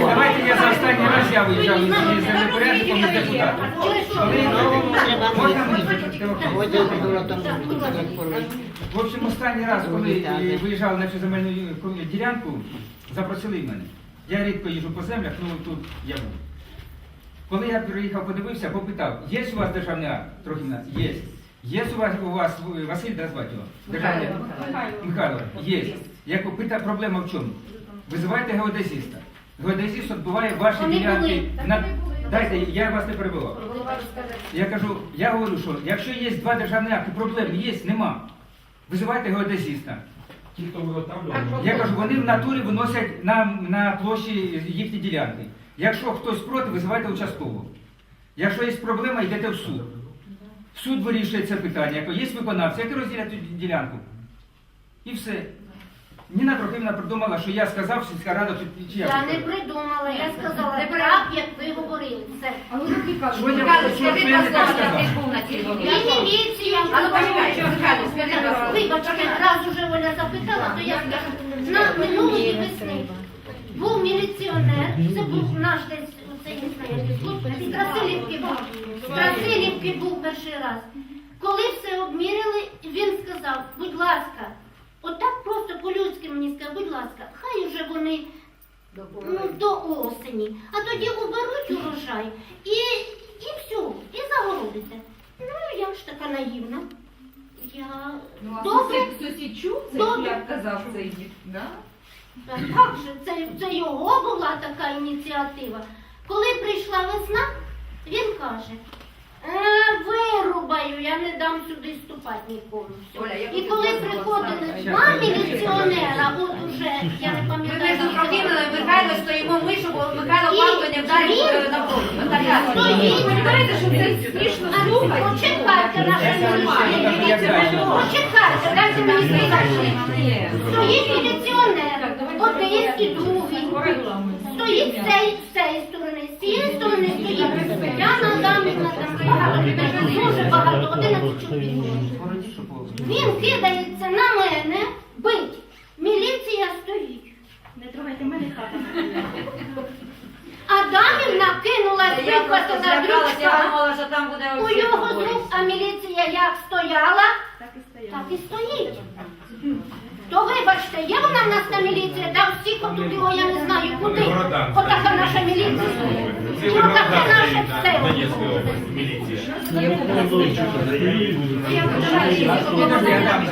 Давайте я, за останній раз я виїжджав із мені? В общем, останній раз, коли виїжджав на цю земельну ділянку, запросили мене. Я рідко їжджу по землях, ну тут я був. Коли я приїхав, подивився, попитав, є у вас державний акт? Трохи є. Є у вас у вас е, Василь, да, звати його? Михайло, є. Я питав, проблема в чому? Визивайте геодезиста. Геодезист відбуває ваші Вони ділянки. були. на- Дайте, я вас не перебивав. Я кажу, я говорю, що якщо є два державні акти, проблем є, нема. Визивайте геодезиста. Ті, хто виготовлював. Я кажу, вони в натурі виносять на, на площі їхні ділянки. Якщо хтось проти, визивайте участкового. Якщо є проблема, йдете в суд. Суд вирішує це питання. Як є виконавці, які розділять цю ділянку. І все. Ніна Трохимівна придумала, що я сказав, сільська рада чи, чи. Я не придумала, я сказала так, як ви говорили. Все. Що я, Михайло, що, скажи, я не будь так ласка, ти сказав? був на цій І комісії. міліція. А ну почекай, що Михайло, скажи, будь ласка. Вибачте, раз уже Оля запитала, то я скажу. На минулої весни був міліціонер, це був наш десь, це не знаю, який хлопець, з Красилівки був. З Красилівки був перший раз. Коли все обміряли, він сказав, будь ласка, отак просто по-людськи мені сказав, будь ласка, хай уже вони ну, до осені, а тоді уберуть урожай і, і все, і загородиться. Ну, я ж така наївна. Я Ну, а добре. сусід, сусід чув це, Добре. як казав цей дід? Да? Так як же, це, це його була така ініціатива. Коли прийшла весна, він каже, вирубаю, я не дам сюди ступати нікому. Оля, я І коли вас приходили поставити. два міліціонера, от уже, я не Ми пам'ятаю. між Трохимовою і Михайло стоїмо ми, щоб Михайло І палко не вдарив він- на. Стоїть. ви розумієте, що це смішно А ну, почекайте, наша міліція. Почекайте, дайте мені сказати. Стоїть міліціонер, один і другий. Стоїть з цієї, з цієї сторони, з цієї сторони стоїть. Яна Адамівна там багато Він кидається на мене, бить. Міліція стоїть. Не трогайте мене хата. Адамівна кинула що там буде У його рук, а міліція як стояла, Так і стоїть. То вибачте, є вона в нас та міліція, да всіх отут його я не знаю куди. Отака наша міліція.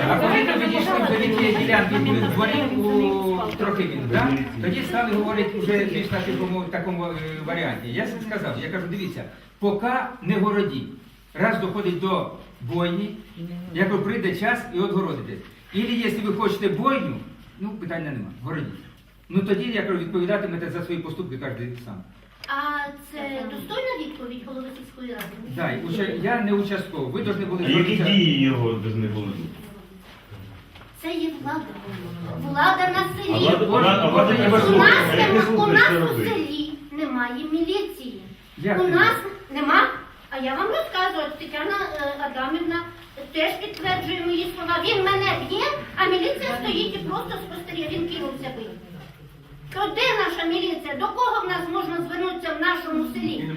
А коли ви відійшли до літньої ділянки біля дворів у Трохимів, да? тоді стали говорити вже більш на такому, варіанті. Я сказав, я кажу, дивіться, поки не городіть. Раз доходить до бойні, я кажу, прийде час і отгородите. Ілі, якщо ви хочете бойню, ну питання нема, городіть. Ну тоді, я кажу, відповідатимете за свої поступки кожен сам. А це достойна відповідь голови сільської ради? Уча- я не участковий, ви повинні були А які дії його повинні були? Це є влада. Влада на А селі. влада, влада, влада треба У нас, а як не нема, у нас що у робити? селі немає міліції. Як у нас нема. А я вам розказую, от Тетяна е, Адамівна теж підтверджує мої слова. Він мене б'є, а міліція стоїть і просто спостерігає. Він кинувся бити. То де наша міліція? До кого в нас можна звернутися в нашому селі?